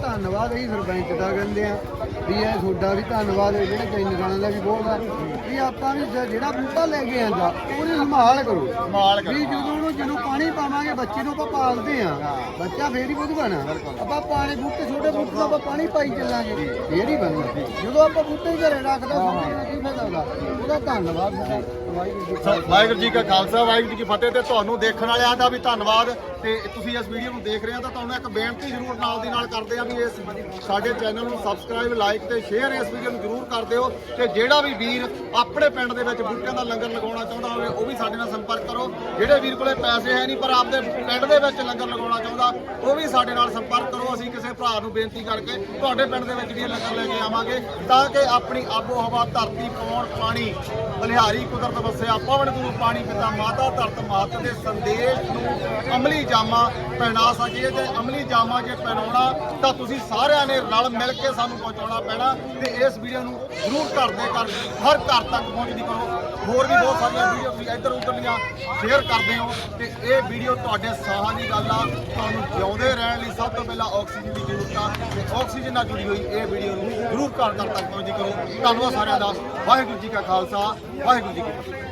ਧੰਨਵਾਦ ਅਸੀਂ ਸਰਪੰਚ ਦਾ ਕਹਿੰਦੇ ਆ ਵੀ ਇਹ ਤੁਹਾਡਾ ਵੀ ਧੰਨਵਾਦ ਹੈ ਜਿਹੜੇ ਕਈ ਨਿਸ਼ਾਨਾਂ ਦਾ ਵੀ ਬੋਲਦਾ ਵੀ ਆਪਾਂ ਵੀ ਜ- ਜਿਹੜਾ ਬੂਟਾ ਲੈ ਕੇ ਆਂਦਾ ਉਹਦੀ ਸੰਭਾਲ ਕਰੋ। ਸੰਭਾਲ ਕਰੋ। ਵੀ ਜਦੋਂ ਉਹਨੂੰ ਜਿਹਨੂੰ ਪਾਣੀ ਪਾਵਾਂਗੇ ਬੱਚੇ ਨੂੰ ਆਪਾਂ ਪਾਲਦੇ ਆ ਬੱਚਾ ਫੇਰ ਹੀ ਵਧੂਗਾ ਨਾ। ਆਪਾਂ ਪਾਣੀ ਬੂਟੇ ਛੋਟੇ ਬੂਟੇ ਨੂੰ ਆਪਾਂ ਪਾਣੀ ਪਾਈ ਚੱਲਾਂਗੇ। ਫੇਰ ਹੀ ਬਣਨਾ ਜਦੋਂ ਆਪਾਂ ਬੂਟੇ ਘਰੇ ਰੱਖਦਾ ਸਮਝਣਾ ਕੀ ਫਾਇਦਾ ਉਹਦਾ ਧੰਨਵਾਦ ਵਾਹਿਗੁਰੂ ਜੀ। ਕਾ ਵਾਹਿਗੁਰੂ ਜੀ ਕਾ ਖਾਲਸਾ, ਵਾਹਿਗੁਰੂ ਜੀ ਕੀ ਫਤਿਹ ਤੇ ਤੁਹਾਨੂੰ ਦੇਖਣ ਵਾਲਿਆਂ ਦਾ ਵੀ ਧੰਨਵਾਦ ਤੇ ਤੁਸੀਂ ਇਸ ਵੀਡੀਓ ਨੂੰ ਦੇਖ ਰਹੇ ਹੋ ਤਾਂ ਤੁਹਾਨੂੰ ਇੱਕ ਬੇਨਤੀ ਜ਼ਰੂਰ ਨਾਲ ਦੀ ਨਾਲ ਕਰਦੇ ਆ ਵੀ ਇਸ ਸਾਡੇ ਚੈਨਲ ਨੂੰ ਸਬਸਕ੍ਰਾਈਬ ਲਾਈਕ ਤੇ ਸ਼ੇਅਰ ਇਸ ਵੀਡੀਓ ਨੂੰ ਜ਼ਰੂਰ ਕਰ ਦਿਓ ਤੇ ਜਿਹੜਾ ਵੀ ਵੀਰ ਆਪਣੇ ਪਿੰਡ ਦੇ ਵਿੱਚ ਬੂਟਿਆਂ ਦਾ ਲੰਗਰ ਲਗਾਉਣਾ ਚਾਹੁੰਦਾ ਹੋਵੇ, ਉਹ ਵੀ ਸਾਡੇ ਨਾਲ ਸੰਪਰਕ ਕਰੋ। ਜਿਹੜੇ ਵੀਰ ਕੋਲੇ ਪੈਸੇ ਹੈ ਨਹੀਂ, ਪਰ ਆਪਦੇ ਪਿੰਡ ਦੇ ਵਿੱਚ ਲੰਗਰ ਲਗਾਉਣਾ ਚਾਹੁੰਦਾ, ਉਹ ਵੀ ਸਾਡੇ ਨਾਲ ਸੰਪਰਕ ਕਰੋ। ਅਸੀਂ ਕਿਸੇ ਭਰਾ ਨੂੰ ਬੇਨਤੀ ਕਰਕੇ ਤੁਹਾਡੇ ਪਿੰਡ ਦੇ ਵਿੱਚ ਵੀ ਇਹ ਲੰਗਰ ਲੈ ਕੇ ਆਵਾਂਗੇ ਤਾਂ ਕਿ ਆਪਣੀ ਆਬੋ ਹਵਾ ਧਰਤੀ ਪੌਣ ਪਾਣੀ, ਬਲਿਹਾਰੀ ਕੁਦਰਤ ਵਸਿਆ, ਪਵਨ ਗੁਰੂ ਪਾਣੀ ਪਿਤਾ ਮਾਤਾ ਧਰਤ ਮਾਤ ਦੇ ਸੰਦੇਸ਼ ਨੂੰ ਅਮਲੀ ਜਾਮਾ ਪਹਿਨਾ ਸਕੀਏ ਤੇ ਅਮਲੀ ਜਾਮਾ ਜੇ ਪਹਿਨਾਉਣਾ ਤਾਂ ਤੁਸੀਂ ਸਾਰਿਆਂ ਨੇ ਰਲ ਮਿਲ ਕੇ ਸਾਨੂੰ ਪਹੁੰਚਾਉਣਾ ਪੈਣਾ ਤੇ ਇਸ ਵੀਡੀਓ ਨੂੰ ਜ਼ਰੂਰ ਘਰ ਦੇ ਘਰ, ਹਰ ਘਰ ਤੱਕ ਪਹੁੰਚਦੀ ਕਰੋ। ਹੋਰ ਵੀ ਬਹੁਤ ਸਾਰੀਆਂ ਵੀਡੀਓ ਤੁਸੀਂ ਇੱਧਰ ਉੱਧਰ ਦੀਆਂ ਸ਼ੇਅਰ ਕਰਦੇ ਹੋ ਤੇ ਇਹ ਵੀਡੀਓ ਤੁਹਾਡੇ ਸਾਹਾਂ ਦੀ ਗੱਲ ਆ, ਤੁਹਾਨੂੰ ਜਿਉਂਦੇ ਰਹਿਣ ਲਈ ਸਭ ਤੋਂ ਪਹਿਲਾਂ ਆਕਸੀਜਨ ਦੀ ਜ਼ਰੂਰਤ ਆ, ਤੇ ਆਕਸੀਜਨ ਨਾਲ ਜੁੜੀ ਹੋਈ ਇਹ ਵੀਡੀਓ ਨੂੰ ਜ਼ਰੂਰ ਘਰ ਘਰ ਤੱਕ ਪਹੁੰਚਦੀ ਕਰੋ। ਧੰਨਵਾਦ ਸਾਰਿਆਂ ਦਾ। ਵਾਹਿਗੁਰੂ ਜੀ ਕਾ ਖਾਲਸਾ, ਵਾਹਿਗੁਰੂ ਜੀ ਕੀ ਫਤਿਹ।